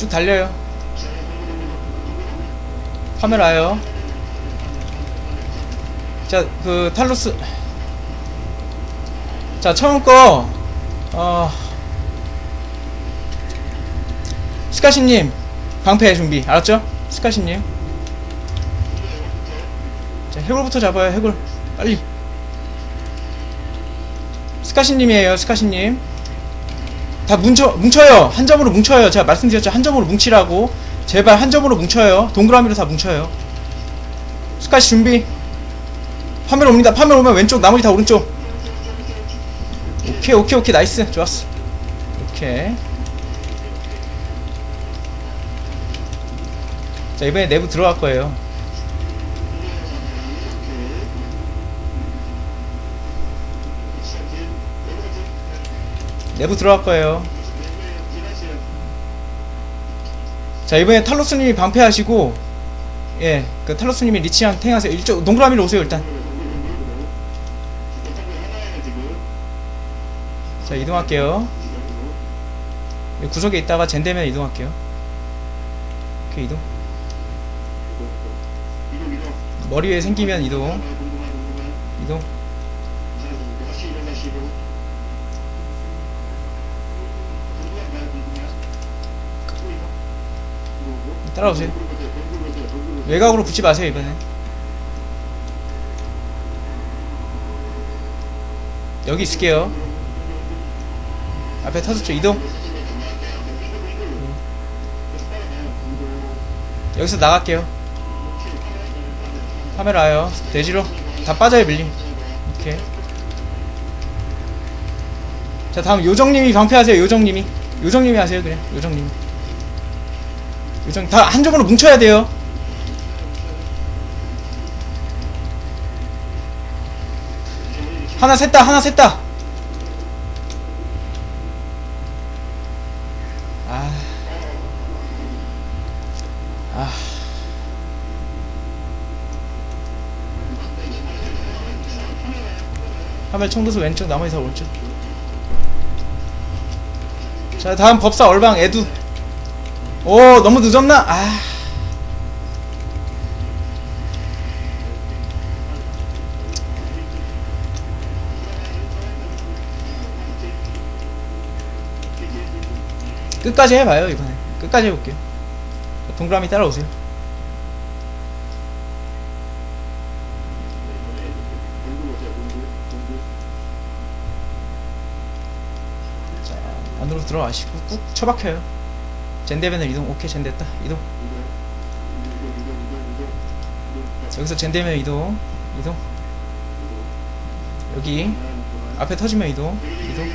쭉 달려요. 카메라요. 자, 그 탈로스. 자, 처음 거 어. 스카시님 방패 준비 알았죠? 스카시님. 자, 해골부터 잡아요. 해골 빨리. 스카시님이에요. 스카시님. 다 뭉쳐 뭉쳐요. 한 점으로 뭉쳐요. 제가 말씀드렸죠. 한 점으로 뭉치라고. 제발 한 점으로 뭉쳐요. 동그라미로 다 뭉쳐요. 스카시 준비. 파멸 옵니다. 파멸 오면 왼쪽 나머지 다 오른쪽. 오케이 오케이 오케이 나이스 좋았어. 오케이. 자 이번에 내부 들어갈 거예요. 내부 들어갈 거예요. 자 이번에 탈로스님이 방패하시고 예, 그 탈로스님이 리치랑 탱하세요. 일쪽 동그라미로 오세요 일단. 자 이동할게요. 구석에 있다가 젠되면 이동할게요. 오케이 이동. 머리 위에 생기면 이동. 이동. 따라오세요. 외곽으로 붙지 마세요 이번에. 여기 있을게요. 앞에 터졌죠 이동. 여기서 나갈게요. 카메라요. 대지로 다 빠져요 밀림. 오케이. 자 다음 요정님이 방패하세요. 요정님이. 요정님이 하세요 그래. 요정님이. 요정 다 한쪽으로 뭉쳐야 돼요. 하나 셋다 하나 셋다. 아. 아. 화면 총도수 왼쪽 나머지 다 오른쪽. 자 다음 법사 얼방 에두. 오 너무 늦었나? 아. 끝까지 해봐요 이번에 끝까지 해볼게요 자, 동그라미 따라오세요 자 안으로 들어가시고 꾹 처박혀요 젠데면을 이동 오케이 젠 됐다 이동. 여기서 젠데면 이동 이동. 여기 앞에 터지면 이동 이동.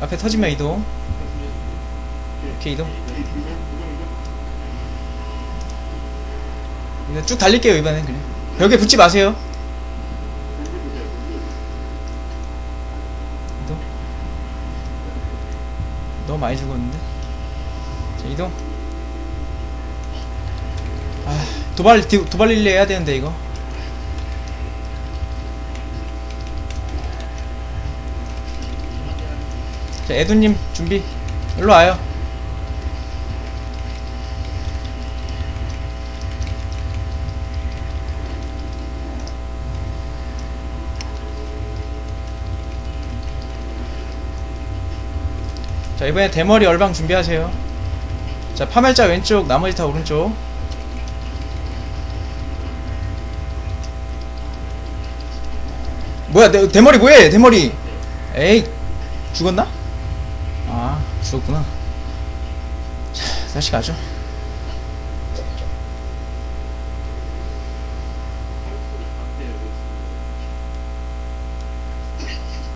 앞에 터지면 이동. 오케이 이동. 이거 쭉 달릴게요 이번엔 그냥. 벽에 붙지 마세요 이동 너무 많이 죽었는데? 자 이동. 아 도발 디- 도발 릴레이 해야 되는데 이거. 자 에두님 준비. 일로 와요 자 이번에 대머리 얼방 준비하세요. 자 파멸자 왼쪽 나머지 다 오른쪽. 뭐야 대, 대머리 뭐해? 대머리. 에이 죽었나? 아 죽었구나. 자 다시 가죠